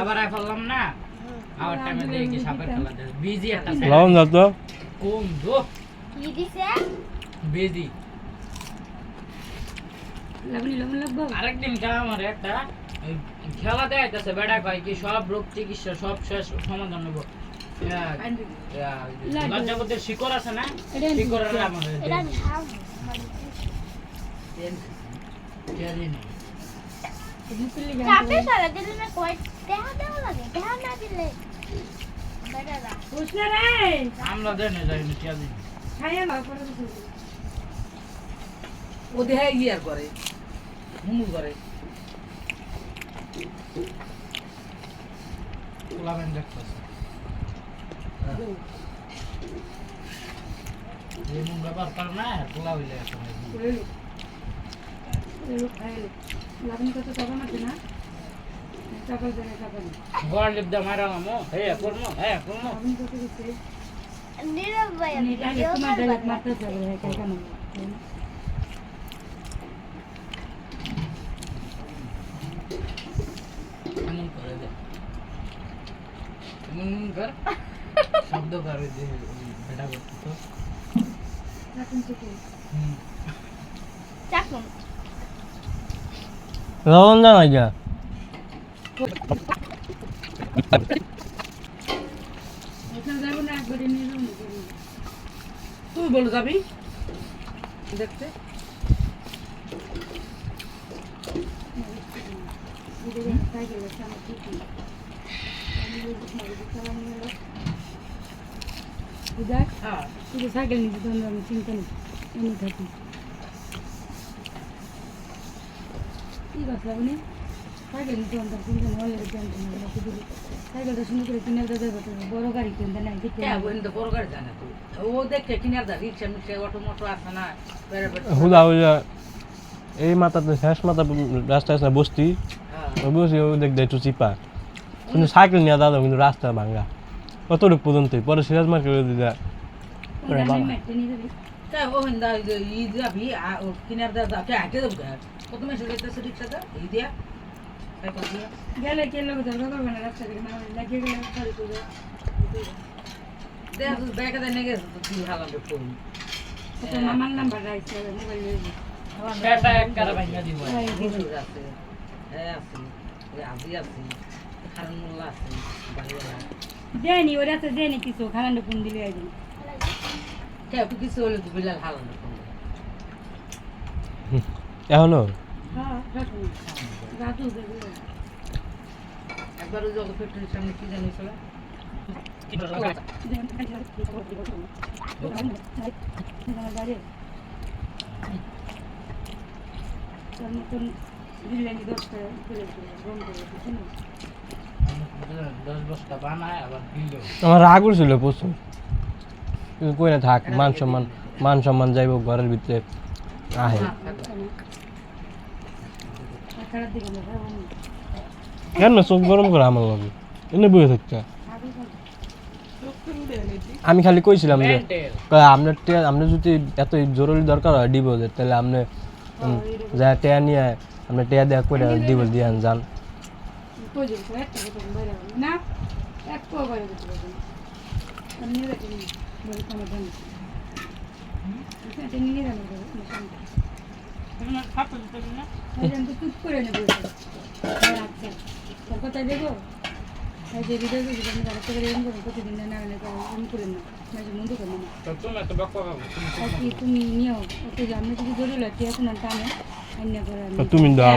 আবার ফেললাম না? আবার টাইমে দিয়ে সাপের খেলা বিজি একটা লবণ দাও তো। কম দো? কি দিছে? বিজি। লাগনি লবণ লাগবো। আরেকদিন আমার একটা খেলা দেখাইতেছে বেড়া কয় কি সব রোগ চিকিৎসা সব শেষ সমাধান হব লজ্জাপতির শিকড় আছে না শিকড়ের আমাদের এটা আমি খাব চাপে সারা দিলে না কয় দেখা দেওয়া লাগে দেখা না দিলে বেটা দা উঠনা রে আমরা দেন যাই না টিয়া দিন খাইয়া লাও পরে তো ও দেহে ইয়ার করে হুমু করে পোলাবেন দেখতেছে এই মুন ব্যাপার পার না পোলা হইলে এখন করে লো এলো খাইলে লাগনি কত টাকা মাঝে না টাকা দেয় টাকা না গড় লিপ দা মারালাম ও হে করমো হে করমো লাগনি কত দিছে নীরব ভাই আমি এটা আগে ভিডিও তোমার করবা ডাইরেক্ট মারতে যাবে হ্যাঁ কাই কেন এমন করে দে এমন এমন কর শব্দ করে দে বেটা করতে তো। লবণ দাও না গিয়া ওখানে যাব না একবারে নিয়ে যাব না তুই বলে যাবি। দেখতে। আছে আমার ঠিকই আমি বলছি না যদি চালান নিয়ে এলো দেখ শুধু সাইকেল নিতে তখন আমি চিন্তা নেই এমনি থাকি। ঠিক আছে আপনি সাইকেল নিতে তখন চিন্তা নেই হলে জানতে না শুধু সাইকেলটা সুন্দর করে কিনে দেবে বড় গাড়ি কিনতে নাই দেখতে ওই তো বড় গাড়ি জানে তুই ও দেখে কিনার দা রিক্সা মিক্সা অটো মোটো আছে না বেড়ে বেড়ে। হুদা হুদা এই মাথাতে শেষ মাথা রাস্তা আছে বস্তি? হ্যাঁ। বসে ও দেখ একটু চিপা। কিন্তু সাইকেল নিয়ে দাদা কিন্তু রাস্তা ভাঙ্গা কতটুকু পর্যন্তই পরে সিরাজ মার্কেট করে দিদা কত মামার নাম্বার রাখছে মোবাইল বেটা এক কারা ভাঙা দিব। আছে। হ্যাঁ আছে। আজি আছে। দেয়নি ওরা তো দেয়নি কিছু খালান্ডে ফোন দিলে একদিন কিছু হলে বিলাল ফোন এখনও? হ্যাঁ একবার ওই জল ফ্যাক্টরির সামনে কি জানিস ওরা? দশ বস্তা বানায় আবার দিল আমার রাগ উঠছিল প্রচুর। কই না থাক, মান সম্মান মান সম্মান যাইব ঘরের ভিতরে, আহে। কেন চোখ গরম করে আমার লগে? এনে বয়ে থাকতে। আমি খালি কইছিলাম যে মেন্টেল কয় আপনার যদি এত জরুরি দরকার হয় ডিপোজিট তাহলে আপনি যা টিয়া নিয়ে আপনি টিয়া দেওয়া করে ডিপোজিট দিয়ে আন যান না এক পো বাইরে যেতে পারবে না আমি নিয়ে যাচ্ছি বলে কোনো জানি এটা নিয়ে যাব চুপ করে নেব আচ্ছা তোর কথা এই যে ভিডিও যদি আপনি তারা থেকে এরকম করেন প্রতিদিন না না এরকম করেন না না মন্দ করেন না তুমি নিও ওকে যে যদি জরুরি এখন টানে অন্য করে তুমি দাও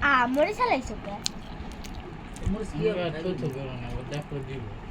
Ah, amor, essa lei super. Amor, se eu. Eu tô jogando, eu vou dar pro Divo.